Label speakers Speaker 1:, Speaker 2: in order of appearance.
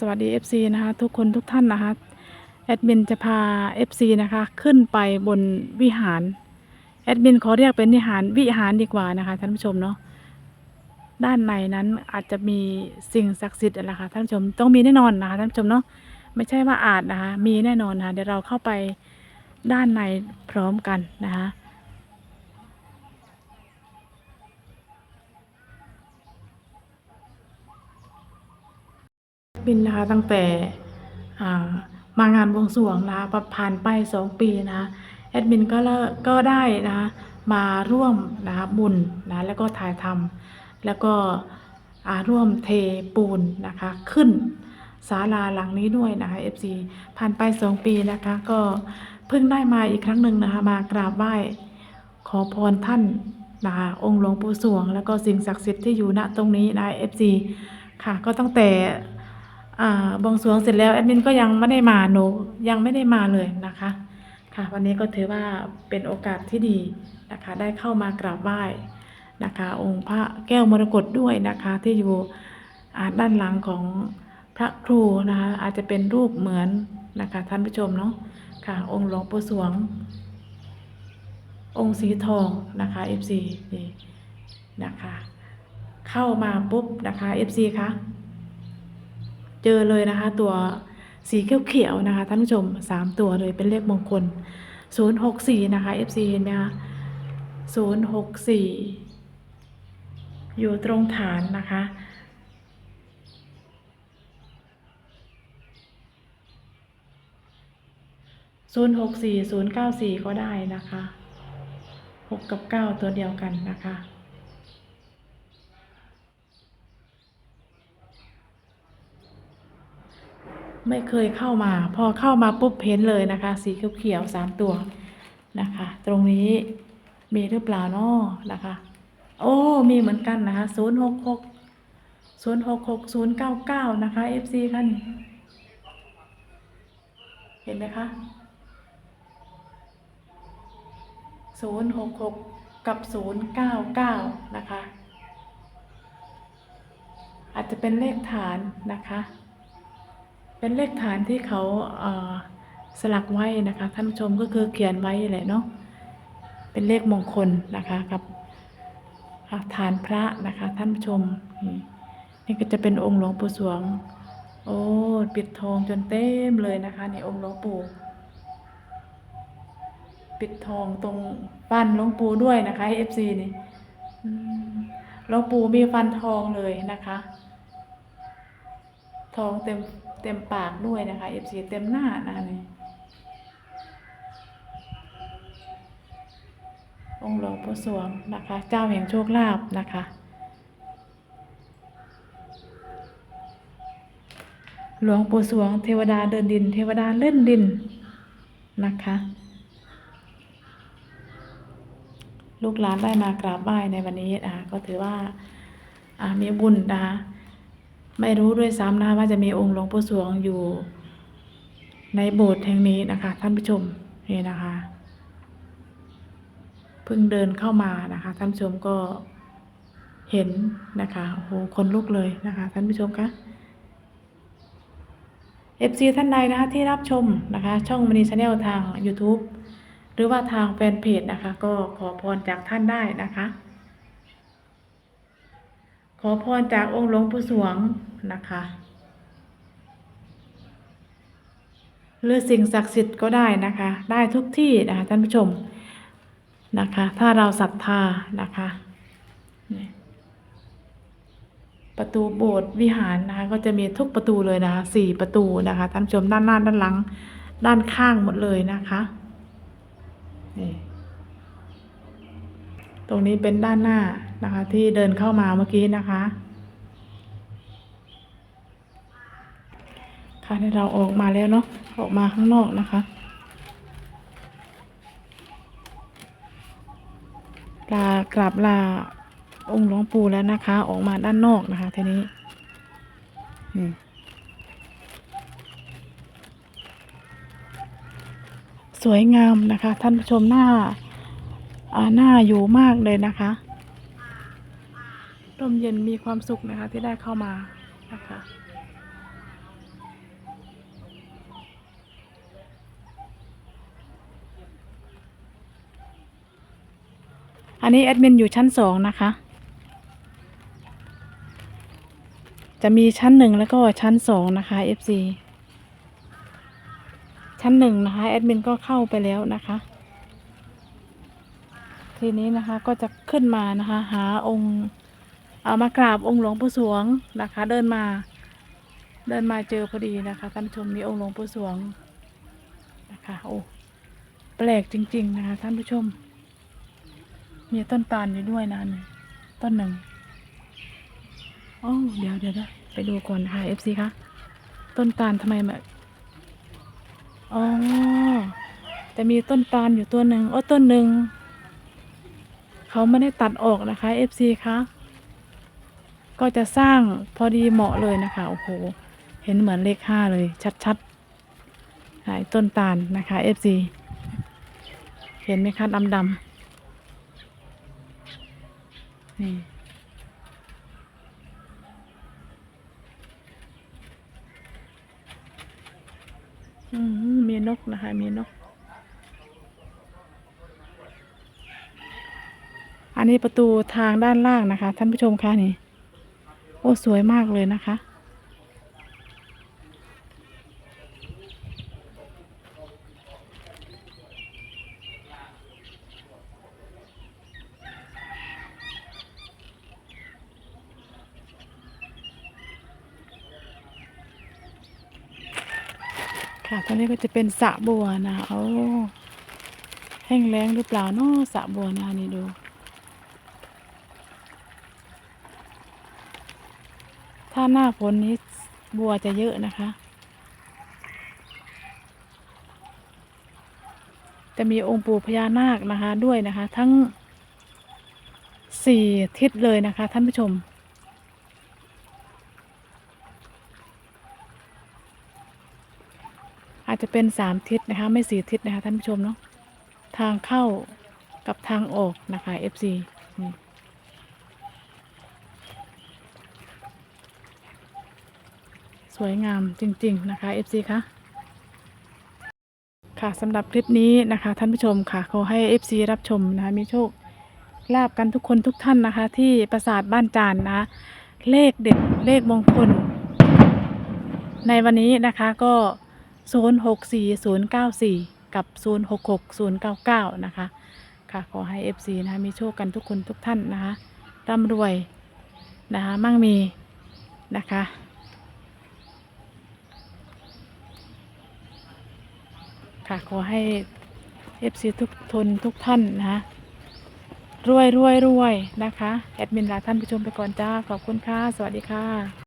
Speaker 1: สวัสดี FC นะคะทุกคนทุกท่านนะคะแอดมินจะพา FC นะคะขึ้นไปบนวิหารแอดมินขอเรียกเป็นวิหารวิหารดีกว่านะคะท่านผู้ชมเนาะด้านในนั้นอาจจะมีสิ่งศักดิ์สิทธิ์อะไรค่ะท่านผู้ชมต้องมีแน่นอนนะคะท่านผู้ชมเนาะไม่ใช่ว่าอาจนะคะมีแน่นอนนะคะเดี๋ยวเราเข้าไปด้านในพร้อมกันนะคะ บินนะคะตั้งแต่มางานบวงสรวงนะคะประผ่านไปสองปีนะคะแอดมินก็เลิกก็ได้นะคะมาร่วมนะคะบุญนะแล้วก็ถ่ายทำแล้วก็ร่วมเทปูนนะคะขึ้นศาลาหลังนี้ด้วยนะคะ FC ผ่านไปสองปีนะคะก็เพิ่งได้มาอีกครั้งหนึ่งนะคะมากราบไหว้ขอพรท่านนะคะองค์หลวงปู่สวง แล้วก็สิ่งศักดิ์สิทธิ์ที่อยู่ณตรงนี้นะคะ FC ค่ะก็ตั้งแต่ บวงสรวงเสร็จแล้วแอดมินก็ยังไม่ได้มาหนูยังไม่ได้มาเลยนะคะ ค่ะ วันนี้ก็ถือว่าเป็นโอกาสที่ดีนะคะ ได้เข้ามากราบไหว้นะคะ องค์พระแก้วมรกตด้วยนะคะ ที่อยู่ด้านหลังของพระครูนะคะ อาจจะเป็นรูปเหมือนนะคะท่านผู้ชมเนาะค่ะ องค์หลวงปู่สวง องค์สีทองนะคะ FC นี่นะคะ เข้ามาปุ๊บนะคะ FC คะ เจอเลยนะคะ ตัวสีเขียวๆนะคะท่านผู้ชมสามตัวเลยเป็นเลขมงคล 064 นะคะ FC เห็นไหมคะ064 อยู่ตรงฐานนะคะ064 094ก็ได้นะคะ6กับ9ตัวเดียวกันนะคะ ไม่เคยเข้ามา พอเข้ามาปุ๊บเห็นเลยนะคะ สีเขียวๆสามตัวนะคะ ตรงนี้มีหรือเปล่านาะนะคะ โอ้ มีเหมือนกันนะคะศูนย์หกหกศูนย์หกหกศูนย์เก้าเก้านะคะ FC ค่ะนี่เห็นไหมคะศูนย์หกหกกับศูนย์เก้าเก้านะคะ อาจจะเป็นเลขฐานนะคะ เป็นเลขฐานที่เขาเสลักไว้นะคะท่านผู้ชมก็คือเขียนไว้แหละเนาะเป็นเลขมงคลนะคะกับอ่าฐานพระนะคะท่านผู้ชม นี่ก็จะเป็นองค์หลวงปู่สวง โอ้ปิดทองจนเต็มเลยนะคะนี่องค์หลวงปู่ปิดทองตรงฟันหลวงปู่ด้วยนะคะเอฟซีนี่หลวงปู่มีฟันทองเลยนะคะ ทองเต็ม เต็มปากด้วยนะคะ FC เต็มหน้านะคะนี่องค์หลวงปู่สวงนะคะ เจ้าแห่งโชคลาภนะคะหลวงปู่สวงเทวดาเดินดิน เทวดาเล่นดินนะคะ ลูกหลานได้มากราบไหว้ในวันนี้นะคะก็ถือว่าอ่ามีบุญนะคะ ไม่รู้ด้วยซ้ำนะคะว่าจะมีองค์หลวงปู่สวงอยู่ในโบสถ์แห่งนี้นะคะ ท่านผู้ชมนี่นะคะเพิ่งเดินเข้ามานะคะ ท่านผู้ชมก็เห็นนะคะโอ้โหคนลุกเลยนะคะ ท่านผู้ชมคะเอฟซีท่านใดนะคะที่รับชมนะคะ ช่องมณีชาแนลทาง YouTube หรือว่าทางแฟนเพจนะคะ ก็ขอพรจากท่านได้นะคะ ขอพรจากองค์หลวงปู่สวง นะคะ หรือสิ่งศักดิ์สิทธิ์ก็ได้นะคะ ได้ทุกที่นะคะท่านผู้ชมนะคะ ถ้าเราศรัทธานะคะประตูโบสถ์วิหารนะคะ ก็จะมีทุกประตูเลยนะคะสี่ประตูนะคะท่านผู้ชมด้านหน้าด้านหลัง ด้านข้างหมดเลยนะคะนี่ตรงนี้เป็นด้านหน้านะคะ ที่เดินเข้ามาเมื่อกี้นะคะ ค่ะเราออกมาแล้วเนาะออกมาข้างนอกนะคะ ลากราบลาองค์หลวงปู่แล้วนะคะ ออกมาด้านนอกนะคะทีนี้สวยงามนะคะ ท่านผู้ชมหน้าอ่าหน้าอยู่มากเลยนะคะร่มเย็นมีความสุขนะคะที่ได้เข้ามานะคะ อันนี้แอดมินอยู่ชั้นสองนะคะ จะมีชั้นหนึ่งแล้วก็ชั้นสองนะคะ FC ชั้นหนึ่งนะคะแอดมินก็เข้าไปแล้วนะคะ ทีนี้นะคะก็จะขึ้นมานะคะ หาองค์เอามากราบองค์หลวงปู่สวงนะคะ เดินมาเดินมาเจอพอดีนะคะท่านผู้ชมมีองค์หลวงปู่สวงนะคะโอ้แปลกจริง ๆ นะคะท่านผู้ชม มีต้นตาลอยู่ด้วยนะนี่ต้นหนึ่งโอ้เดี๋ยวเดี๋ยวเดี๋ยวไปดูก่อนค่ะ FC คะต้นตาลทำไมแบบอ๋อแต่มีต้นตาลอยู่ตัวหนึ่งโอ้ต้นหนึ่งเขาไม่ได้ตัดออกนะคะ FC คะก็จะสร้างพอดีเหมาะเลยนะคะโอ้โหเห็นเหมือนเลขห้าเลย ชัดๆหายต้นตาลนะคะ FC เห็นไหมคะดำๆ นี่อืมมีนกนะคะ มีนก อันนี้ประตูทางด้านล่างนะคะ ท่านผู้ชมคะนี่ โอ้ สวยมากเลยนะคะ ค่ะตอนนี้ก็จะเป็นสระบัวนะโอ้แห้งแล้งหรือเปล่าเนาะสระบัวนะนี่ดู ถ้าหน้าฝนนี้บัวจะเยอะนะคะ จะมีองค์ปู่พญานาคนะคะด้วยนะคะ ทั้งสี่ทิศเลยนะคะท่านผู้ชม อาจจะเป็นสามทิศนะคะ ไม่สี่ทิศนะคะท่านผู้ชมเนาะทางเข้ากับทางออกนะคะ FC นี่สวยงามจริง ๆ นะคะ FC คะค่ะสำหรับคลิปนี้นะคะ ท่านผู้ชมค่ะขอให้ FC รับชมนะคะมีโชคลาบกันทุกคนทุกท่านนะคะ ที่ปราสาทบ้านจานนะเลขเด็ดเลขมงคล ในวันนี้นะคะก็ 064094 กับ 066099 นะคะ ค่ะ ขอให้ FC นะคะมีโชคกันทุกคนทุกท่านนะคะร่ำรวยนะคะมั่งมีนะคะค่ะขอให้ FC ทุกทนทุกท่านนะคะรวยรวยรวยนะคะ แอดมินลาท่านผู้ชมไปก่อนจ้า ขอบคุณค่ะ สวัสดีค่ะ